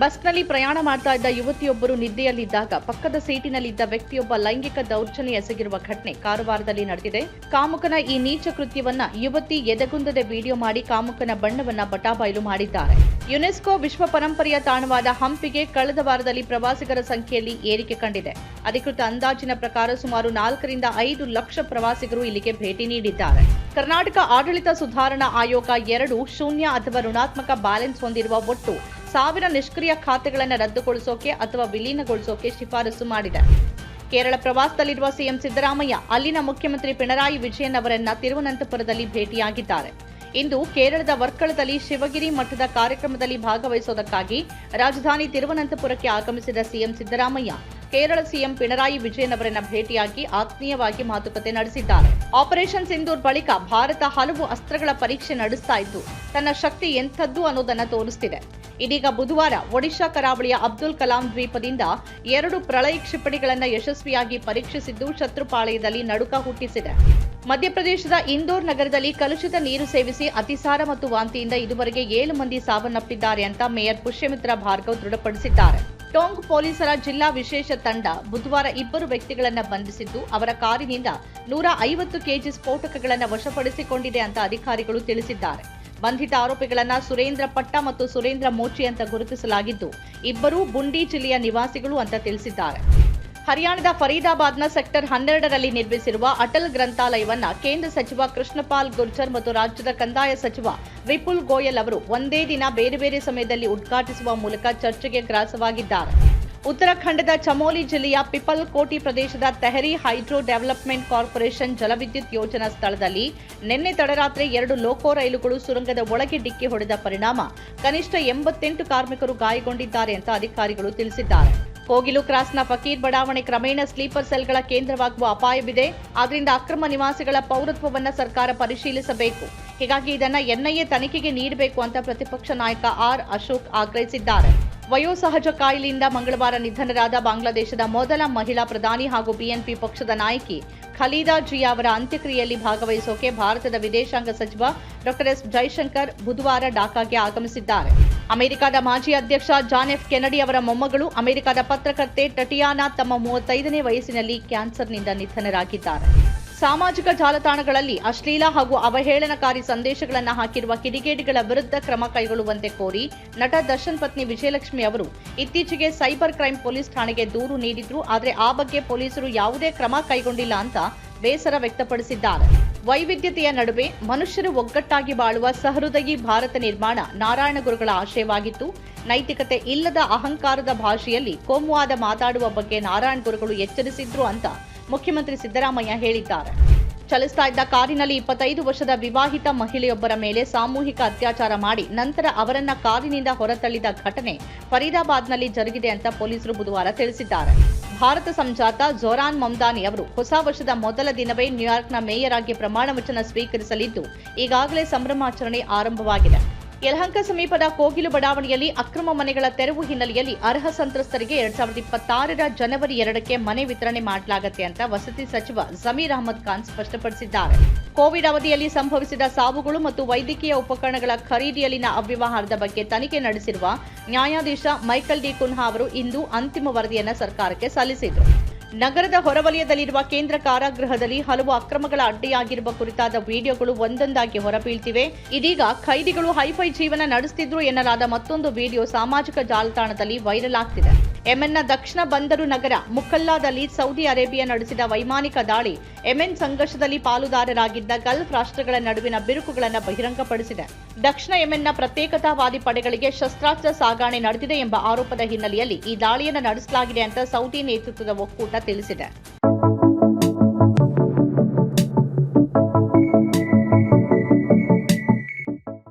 ಬಸ್ನಲ್ಲಿ ಪ್ರಯಾಣ ಮಾಡ್ತಾ ಇದ್ದ ಯುವತಿಯೊಬ್ಬರು ನಿದ್ದೆಯಲ್ಲಿದ್ದಾಗ ಪಕ್ಕದ ಸೀಟಿನಲ್ಲಿದ್ದ ವ್ಯಕ್ತಿಯೊಬ್ಬ ಲೈಂಗಿಕ ದೌರ್ಜನ್ಯ ಎಸಗಿರುವ ಘಟನೆ ಕಾರವಾರದಲ್ಲಿ ನಡೆದಿದೆ. ಕಾಮುಕನ ಈ ನೀಚ ಕೃತ್ಯವನ್ನ ಯುವತಿ ಎದೆಗುಂದದೆ ವಿಡಿಯೋ ಮಾಡಿ ಕಾಮುಕನ ಬಣ್ಣವನ್ನ ಬಟಾಬಾಯಿಲು ಮಾಡಿದ್ದಾರೆ. ಯುನೆಸ್ಕೋ ವಿಶ್ವ ಪರಂಪರೆಯ ತಾಣವಾದ ಹಂಪಿಗೆ ಕಳೆದ ವಾರದಲ್ಲಿ ಪ್ರವಾಸಿಗರ ಸಂಖ್ಯೆಯಲ್ಲಿ ಏರಿಕೆ ಕಂಡಿದೆ. ಅಧಿಕೃತ ಅಂದಾಜಿನ ಪ್ರಕಾರ ಸುಮಾರು ನಾಲ್ಕರಿಂದ ಐದು ಲಕ್ಷ ಪ್ರವಾಸಿಗರು ಇಲ್ಲಿಗೆ ಭೇಟಿ ನೀಡಿದ್ದಾರೆ. ಕರ್ನಾಟಕ ಆಡಳಿತ ಸುಧಾರಣಾ ಆಯೋಗ ಎರಡು ಶೂನ್ಯ ಅಥವಾ ಋಣಾತ್ಮಕ ಬ್ಯಾಲೆನ್ಸ್ ಹೊಂದಿರುವ ಒಟ್ಟು ಸಾವಿರ ನಿಷ್ಕ್ರಿಯ ಖಾತೆಗಳನ್ನು ರದ್ದುಗೊಳಿಸೋಕೆ ಅಥವಾ ವಿಲೀನಗೊಳಿಸೋಕೆ ಶಿಫಾರಸು ಮಾಡಿದೆ. ಕೇರಳ ಪ್ರವಾಸದಲ್ಲಿರುವ ಸಿಎಂ ಸಿದ್ದರಾಮಯ್ಯ ಅಲ್ಲಿನ ಮುಖ್ಯಮಂತ್ರಿ ಪಿಣರಾಯಿ ವಿಜಯನ್ ಅವರನ್ನ ತಿರುವನಂತಪುರದಲ್ಲಿ ಭೇಟಿಯಾಗಿದ್ದಾರೆ. ಇಂದು ಕೇರಳದ ವರ್ಕಳದಲ್ಲಿ ಶಿವಗಿರಿ ಮಠದ ಕಾರ್ಯಕ್ರಮದಲ್ಲಿ ಭಾಗವಹಿಸೋದಕ್ಕಾಗಿ ರಾಜಧಾನಿ ತಿರುವನಂತಪುರಕ್ಕೆ ಆಗಮಿಸಿದ ಸಿಎಂ ಸಿದ್ದರಾಮಯ್ಯ ಕೇರಳ ಸಿಎಂ ಪಿಣರಾಯಿ ವಿಜಯನ್ ಅವರನ್ನ ಭೇಟಿಯಾಗಿ ಆತ್ಮೀಯವಾಗಿ ಮಾತುಕತೆ ನಡೆಸಿದ್ದಾರೆ. ಆಪರೇಷನ್ ಸಿಂಧೂರ್ ಬಳಿಕ ಭಾರತ ಹಲವು ಅಸ್ತ್ರಗಳ ಪರೀಕ್ಷೆ ನಡೆಸ್ತಾ ಇದ್ದು ತನ್ನ ಶಕ್ತಿ ಎಂಥದ್ದು ಅನ್ನೋದನ್ನ ತೋರಿಸ್ತಿದೆ. ಇದೀಗ ಬುಧವಾರ ಒಡಿಶಾ ಕರಾವಳಿಯ ಅಬ್ದುಲ್ ಕಲಾಂ ದ್ವೀಪದಿಂದ ಎರಡು ಪ್ರಳಯ ಕ್ಷಿಪಣಿಗಳನ್ನು ಯಶಸ್ವಿಯಾಗಿ ಪರೀಕ್ಷಿಸಿದ್ದು ಶತ್ರುಪಾಳಯದಲ್ಲಿ ನಡುಕ ಹುಟ್ಟಿಸಿದೆ. ಮಧ್ಯಪ್ರದೇಶದ ಇಂದೋರ್ ನಗರದಲ್ಲಿ ಕಲುಷಿತ ನೀರು ಸೇವಿಸಿ ಅತಿಸಾರ ಮತ್ತು ವಾಂತಿಯಿಂದ ಇದುವರೆಗೆ ಏಳು ಮಂದಿ ಸಾವನ್ನಪ್ಪಿದ್ದಾರೆ ಅಂತ ಮೇಯರ್ ಪುಷ್ಯಮಿತ್ರ ಭಾರ್ಗವ್ ದೃಢಪಡಿಸಿದ್ದಾರೆ. ಟೋಂಗ್ ಪೊಲೀಸರ ಜಿಲ್ಲಾ ವಿಶೇಷ ತಂಡ ಬುಧವಾರ ಇಬ್ಬರು ವ್ಯಕ್ತಿಗಳನ್ನು ಬಂಧಿಸಿದ್ದು, ಅವರ ಕಾರಿನಿಂದ ನೂರ ಐವತ್ತು ಕೆಜಿ ಸ್ಫೋಟಕಗಳನ್ನು ವಶಪಡಿಸಿಕೊಂಡಿದೆ ಅಂತ ಅಧಿಕಾರಿಗಳು ತಿಳಿಸಿದ್ದಾರೆ. ಬಂಧಿತ ಆರೋಪಿಗಳನ್ನು ಸುರೇಂದ್ರ ಪಟ್ಟ ಮತ್ತು ಸುರೇಂದ್ರ ಮೋಚಿ ಅಂತ ಗುರುತಿಸಲಾಗಿದ್ದು, ಇಬ್ಬರೂ ಬುಂಡಿ ಜಿಲ್ಲೆಯ ನಿವಾಸಿಗಳು ಅಂತ ತಿಳಿಸಿದ್ದಾರೆ. ಹರಿಯಾಣದ ಫರೀದಾಬಾದ್ನ ಸೆಕ್ಟರ್ ಹನ್ನೆರಡರಲ್ಲಿ ನಿರ್ಮಿಸಿರುವ ಅಟಲ್ ಗ್ರಂಥಾಲಯವನ್ನು ಕೇಂದ್ರ ಸಚಿವ ಕೃಷ್ಣಪಾಲ್ ಗುರ್ಜರ್ ಮತ್ತು ರಾಜ್ಯದ ಕಂದಾಯ ಸಚಿವ ವಿಪುಲ್ ಗೋಯಲ್ ಅವರು ಒಂದೇ ದಿನ ಬೇರೆ ಬೇರೆ ಸಮಯದಲ್ಲಿ ಉದ್ಘಾಟಿಸುವ ಮೂಲಕ ಚರ್ಚೆಗೆ ಗ್ರಾಸವಾಗಿದ್ದಾರೆ. ಉತ್ತರಾಖಂಡದ ಚಮೋಲಿ ಜಿಲ್ಲೆಯ ಪಿಪಲ್ ಕೋಟಿ ಪ್ರದೇಶದ ತೆಹರಿ ಹೈಡ್ರೋ ಡೆವಲಪ್ಮೆಂಟ್ ಕಾರ್ಪೊರೇಷನ್ ಜಲವಿದ್ಯುತ್ ಯೋಜನಾ ಸ್ಥಳದಲ್ಲಿ ನಿನ್ನೆ ತಡರಾತ್ರಿ ಎರಡು ಲೋಕೋ ರೈಲುಗಳು ಸುರಂಗದ ಒಳಗೆ ಡಿಕ್ಕಿ ಹೊಡೆದ ಪರಿಣಾಮ ಕನಿಷ್ಠ ಎಂಬತ್ತೆಂಟು ಕಾರ್ಮಿಕರು ಗಾಯಗೊಂಡಿದ್ದಾರೆ ಅಂತ ಅಧಿಕಾರಿಗಳು ತಿಳಿಸಿದ್ದಾರೆ. ಕೋಗಿಲು ಕ್ರಾಸ್ನ ಫಕೀರ್ ಬಡಾವಣೆ ಕ್ರಮೇಣ ಸ್ಲೀಪರ್ ಸೆಲ್ಗಳ ಕೇಂದ್ರವಾಗುವ ಅಪಾಯವಿದೆ. ಆದ್ದರಿಂದ ಅಕ್ರಮ ನಿವಾಸಿಗಳ ಪೌರತ್ವವನ್ನ ಸರ್ಕಾರ ಪರಿಶೀಲಿಸಬೇಕು. ಹೀಗಾಗಿ ಇದನ್ನ ಎನ್ಐಎ ತನಿಖೆಗೆ ನೀಡಬೇಕು ಅಂತ ಪ್ರತಿಪಕ್ಷ ನಾಯಕ ಆರ್ ಅಶೋಕ್ ಆಗ್ರಹಿಸಿದ್ದಾರೆ. ವಯೋಸಹಜ ಕಾಯಿಲೆಯಿಂದ ಮಂಗಳವಾರ ನಿಧನರಾದ ಬಾಂಗ್ಲಾದೇಶದ ಮೊದಲ ಮಹಿಳಾ ಪ್ರಧಾನಿ ಹಾಗೂ ಬಿಎನ್ಪಿ ಪಕ್ಷದ ನಾಯಕಿ ಖಲೀದಾ ಜಿಯಾ ಅವರ ಅಂತ್ಯಕ್ರಿಯೆಯಲ್ಲಿ ಭಾಗವಹಿಸೋಕೆ ಭಾರತದ ವಿದೇಶಾಂಗ ಸಚಿವ ಡಾಕ್ಟರ್ ಎಸ್ ಜೈಶಂಕರ್ ಬುಧವಾರ ಢಾಕಾಗೆ ಆಗಮಿಸಿದ್ದಾರೆ. ಅಮೆರಿಕದ ಮಾಜಿ ಅಧ್ಯಕ್ಷ ಜಾನ್ ಎಫ್ ಕೆನಡಿ ಅವರ ಮೊಮ್ಮಗಳು ಅಮೆರಿಕದ ಪತ್ರಕರ್ತೆ ಟಟಿಯಾನಾ ತಮ್ಮ ಮೂವತ್ತೈದನೇ ವಯಸ್ಸಿನಲ್ಲಿ ಕ್ಯಾನ್ಸರ್ನಿಂದ ನಿಧನರಾಗಿದ್ದಾರೆ. ಸಾಮಾಜಿಕ ಜಾಲತಾಣಗಳಲ್ಲಿ ಅಶ್ಲೀಲ ಹಾಗೂ ಅವಹೇಳನಕಾರಿ ಸಂದೇಶಗಳನ್ನು ಹಾಕಿರುವ ಕಿಡಿಗೇಡಿಗಳ ವಿರುದ್ಧ ಕ್ರಮ ಕೈಗೊಳ್ಳುವಂತೆ ಕೋರಿ ನಟ ದರ್ಶನ್ ಪತ್ನಿ ವಿಜಯಲಕ್ಷ್ಮಿ ಅವರು ಇತ್ತೀಚೆಗೆ ಸೈಬರ್ ಕ್ರೈಂ ಪೊಲೀಸ್ ಠಾಣೆಗೆ ದೂರು ನೀಡಿದ್ರು, ಆದರೆ ಆ ಬಗ್ಗೆ ಪೊಲೀಸರು ಯಾವುದೇ ಕ್ರಮ ಕೈಗೊಂಡಿಲ್ಲ ಅಂತ ಬೇಸರ ವ್ಯಕ್ತಪಡಿಸಿದ್ದಾರೆ. ವೈವಿಧ್ಯತೆಯ ನಡುವೆ ಮನುಷ್ಯರು ಒಗ್ಗಟ್ಟಾಗಿ ಬಾಳುವ ಸಹೃದಯಿ ಭಾರತ ನಿರ್ಮಾಣ ನಾರಾಯಣ ಗುರುಗಳ ಆಶಯವಾಗಿತ್ತು. ನೈತಿಕತೆ ಇಲ್ಲದ ಅಹಂಕಾರದ ಭಾಷೆಯಲ್ಲಿ ಕೋಮುವಾದ ಮಾತಾಡುವ ಬಗ್ಗೆ ನಾರಾಯಣ ಗುರುಗಳು ಎಚ್ಚರಿಸಿದ್ರು ಅಂತ ಮುಖ್ಯಮಂತ್ರಿ ಸಿದ್ದರಾಮಯ್ಯ ಹೇಳಿದ್ದಾರೆ. ಚಲಿಸ್ತಾ ಇದ್ದ ಕಾರಿನಲ್ಲಿ ಇಪ್ಪತ್ತೈದು ವರ್ಷದ ವಿವಾಹಿತ ಮಹಿಳೆಯೊಬ್ಬರ ಮೇಲೆ ಸಾಮೂಹಿಕ ಅತ್ಯಾಚಾರ ಮಾಡಿ ನಂತರ ಅವರನ್ನ ಕಾರಿನಿಂದ ಹೊರತಳ್ಳಿದ ಘಟನೆ ಫರೀದಾಬಾದ್ನಲ್ಲಿ ಜರುಗಿದೆ ಅಂತ ಪೊಲೀಸರು ಬುಧವಾರ ತಿಳಿಸಿದ್ದಾರೆ. ಭಾರತ ಸಂಜಾತ ಜೋರಾನ್ ಮಮ್ದಾನಿ ಅವರು ಹೊಸ ವರ್ಷದ ಮೊದಲ ದಿನವೇ ನ್ಯೂಯಾರ್ಕ್ನ ಮೇಯರ್ ಆಗಿ ಪ್ರಮಾಣ ವಚನ ಸ್ವೀಕರಿಸಲಿದ್ದು, ಈಗಾಗಲೇ ಸಂಭ್ರಮಾಚರಣೆ ಆರಂಭವಾಗಿದೆ. ಯಲಹಂಕ ಸಮೀಪದ ಕೋಗಿಲು ಬಡಾವಣೆಯಲ್ಲಿ ಅಕ್ರಮ ಮನೆಗಳ ತೆರವು ಹಿನ್ನೆಲೆಯಲ್ಲಿ ಅರ್ಹ ಸಂತ್ರಸ್ತರಿಗೆ ಎರಡ್ ಸಾವಿರದ ಇಪ್ಪತ್ತಾರರ ಜನವರಿ ಎರಡಕ್ಕೆ ಮನೆ ವಿತರಣೆ ಮಾಡಲಾಗುತ್ತೆ ಅಂತ ವಸತಿ ಸಚಿವ ಜಮೀರ್ ಅಹಮದ್ ಖಾನ್ ಸ್ಪಷ್ಟಪಡಿಸಿದ್ದಾರೆ. ಕೋವಿಡ್ ಅವಧಿಯಲ್ಲಿ ಸಂಭವಿಸಿದ ಸಾವುಗಳು ಮತ್ತು ವೈದ್ಯಕೀಯ ಉಪಕರಣಗಳ ಖರೀದಿಯಲ್ಲಿನ ಅವ್ಯವಹಾರದ ಬಗ್ಗೆ ತನಿಖೆ ನಡೆಸಿರುವ ನ್ಯಾಯಾಧೀಶ ಮೈಕಲ್ ಡಿ ಕುನ್ಹಾ ಅವರು ಇಂದು ಅಂತಿಮ ವರದಿಯನ್ನು ಸರ್ಕಾರಕ್ಕೆ ಸಲ್ಲಿಸಿದರು. ನಗರದ ಹೊರವಲಯದಲ್ಲಿರುವ ಕೇಂದ್ರ ಕಾರಾಗೃಹದಲ್ಲಿ ಹಲವು ಅಕ್ರಮಗಳ ಅಡ್ಡಿಯಾಗಿರುವ ಕುರಿತಾದ ವಿಡಿಯೋಗಳು ಒಂದೊಂದಾಗಿ ಹೊರಬೀಳ್ತಿವೆ. ಇದೀಗ ಖೈದಿಗಳು ಹೈಫೈ ಜೀವನ ನಡೆಸುತ್ತಿದ್ರು ಎನ್ನಲಾದ ಮತ್ತೊಂದು ವಿಡಿಯೋ ಸಾಮಾಜಿಕ ಜಾಲತಾಣದಲ್ಲಿ ವೈರಲ್ ಆಗ್ತಿದೆ. ಯೆಮೆನ್ನ ದಕ್ಷಿಣ ಬಂದರು ನಗರ ಮುಕಲ್ಲಾದಲ್ಲಿ ಸೌದಿ ಅರೇಬಿಯಾ ನಡೆಸಿದ ವೈಮಾನಿಕ ದಾಳಿ ಎಮೆನ್ ಸಂಘರ್ಷದಲ್ಲಿ ಪಾಲುದಾರರಾಗಿದ್ದ ಗಲ್ಫ್ ರಾಷ್ಟ್ರಗಳ ನಡುವಿನ ಬಿರುಕುಗಳನ್ನು ಬಹಿರಂಗಪಡಿಸಿದೆ. ದಕ್ಷಿಣ ಯೆಮೆನ್ನ ಪ್ರತ್ಯೇಕತಾವಾದಿ ಪಡೆಗಳಿಗೆ ಶಸ್ತ್ರಾಸ್ತ್ರ ಸಾಗಾಣೆ ನಡೆದಿದೆ ಎಂಬ ಆರೋಪದ ಹಿನ್ನೆಲೆಯಲ್ಲಿ ಈ ದಾಳಿಯನ್ನು ನಡೆಸಲಾಗಿದೆ ಅಂತ ಸೌದಿ ನೇತೃತ್ವದ ಒಕ್ಕೂಟ తెలిసిట.